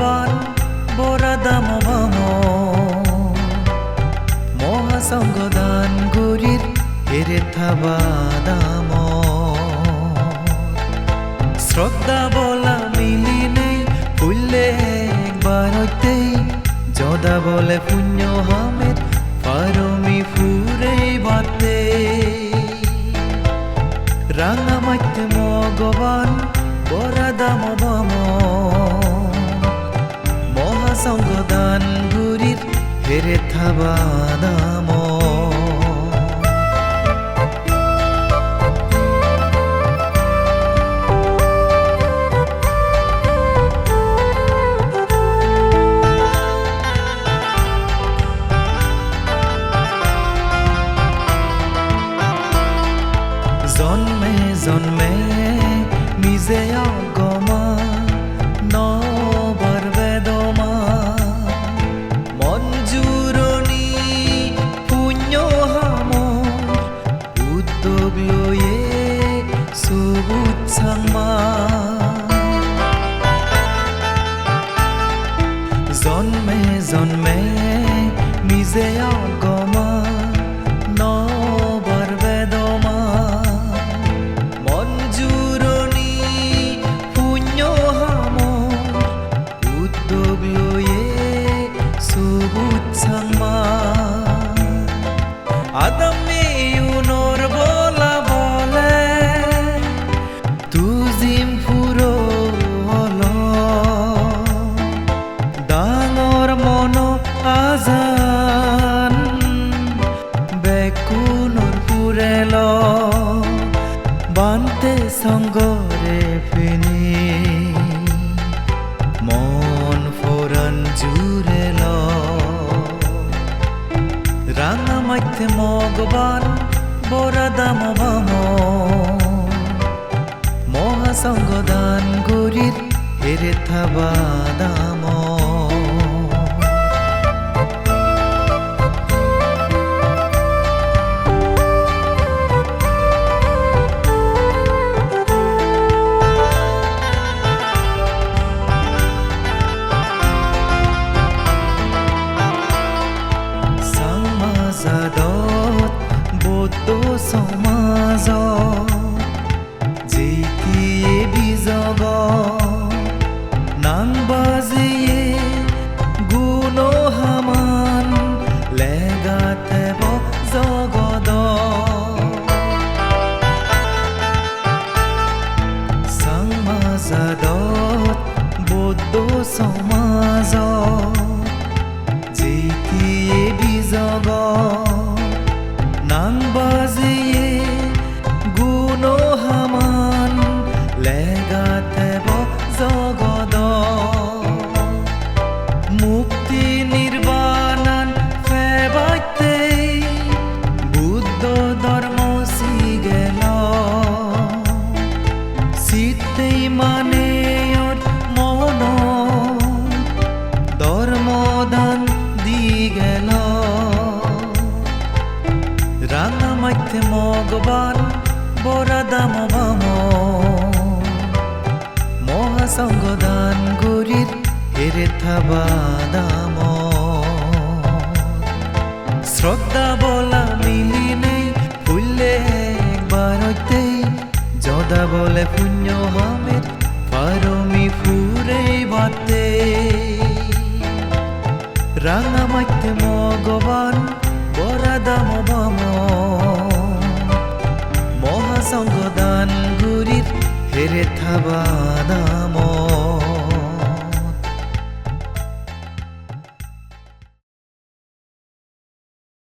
বার বরাদাম মম মহাসঙ্গ দান গুরির হেরে থাবা দাম শ্রদ্ধা বলা মিলি নেই ফুললে একবার হইতেই জদা বলে পুণ্য হামের পারমি ফুরে বাতে রাঙা মাইতে মগবান বরাদাম মহাসংগদান গুরির হেরে থাবাদাম জন্মে জন্মে নিজে অগমা নিজে অগমা সংগৰে ফিনি। মন ফোৰণ জুৰেল রাঙা মাইতে মগবান বরাদাম বাম। মহাসংগদান গরির হেরে থাবাদাম সমাজত মানে ওর মন। ধর্মদান দি গেল। রাঙা মাইতে মগবান বরাদাম বাম। মহাসংগদান গরির হেরে থাবাদাম শ্রদ্ধা বলা বলে পুণ্য হবে পারমি ফুরে বাতে রাঙা মাইতে মগবান বরাদাম বাম। মহাসঙ্গ দান গুরির হেরে থাবাদাম